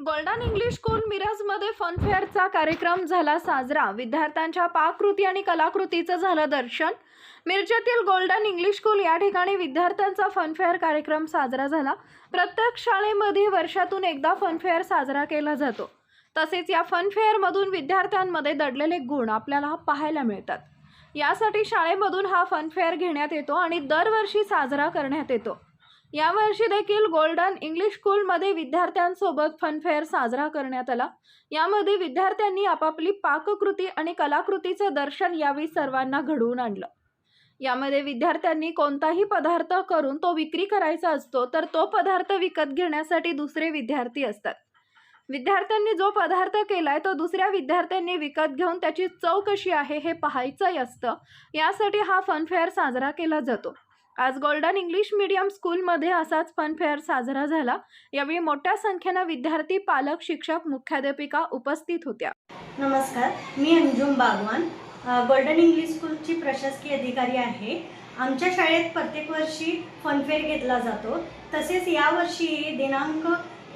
Golden English school मिरजमध्ये फनफेअरचा कार्यक्रम झाला साजरा. विद्यार्थ्यांच्या पाककृती आणि कलाकृतीचं झालं दर्शन. मिरजेतील गोल्डन इंग्लिश स्कूल या ठिकाणी विद्यार्थ्यांचा फनफेअर कार्यक्रम साजरा झाला. प्रत्येक शाळेमध्ये वर्षातून एकदा फनफेअर साजरा केला जातो. तसेच या फनफेअरमधून विद्यार्थ्यांमध्ये दडलेले गुण आपल्याला पाहायला मिळतात. यासाठी शाळेमधून हा फनफेअर घेण्यात येतो आणि दरवर्षी साजरा करण्यात येतो. यावर्षी देखील गोल्डन इंग्लिश स्कूलमध्ये विद्यार्थ्यांसोबत फनफेअर साजरा करण्यात आला. यामध्ये विद्यार्थ्यांनी आपापली पाककृती आणि कलाकृतीचं दर्शन यावेळी सर्वांना घडवून आणलं. यामध्ये विद्यार्थ्यांनी कोणताही पदार्थ करून तो विक्री करायचा असतो तर तो पदार्थ विकत घेण्यासाठी दुसरे विद्यार्थी असतात. विद्यार्थ्यांनी जो पदार्थ केलाय तो दुसऱ्या विद्यार्थ्यांनी विकत घेऊन त्याची चव कशी आहे हे पाहायचंही असतं. यासाठी हा फनफेअर साजरा केला जातो. आज गोल्डन इंग्लिश मीडियम स्कूलमध्ये असाच फनफेअर साजरा झाला. यावेळी मोठ्या संख्येनं विद्यार्थी पालक शिक्षक मुख्याध्यापिका उपस्थित होत्या. नमस्कार मी अंजुम बागवान. गोल्डन इंग्लिश स्कूलची प्रशासकीय अधिकारी आहे. आमच्या शाळेत प्रत्येक वर्षी फनफेअर घेतला जातो. तसेच यावर्षी दिनांक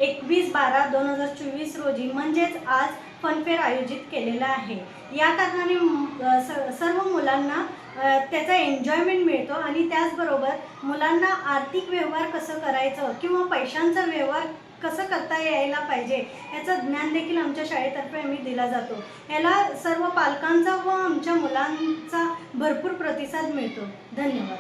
एकवीस बारा दोन हजार चोवीस रोजी म्हणजेच आज फनफेअर आयोजित केलेला आहे. या कारणाने सर्व मुलांना त्याचा एन्जॉयमेंट मिळतो आणि त्याचबरोबर मुलांना आर्थिक व्यवहार कसं करायचं किंवा पैशांचा व्यवहार कसं करता यायला पाहिजे याचं ज्ञान देखील आमच्या शाळेतर्फे आम्ही दिला जातो. याला सर्व पालकांचा व आमच्या मुलांचा भरपूर प्रतिसाद मिळतो. धन्यवाद.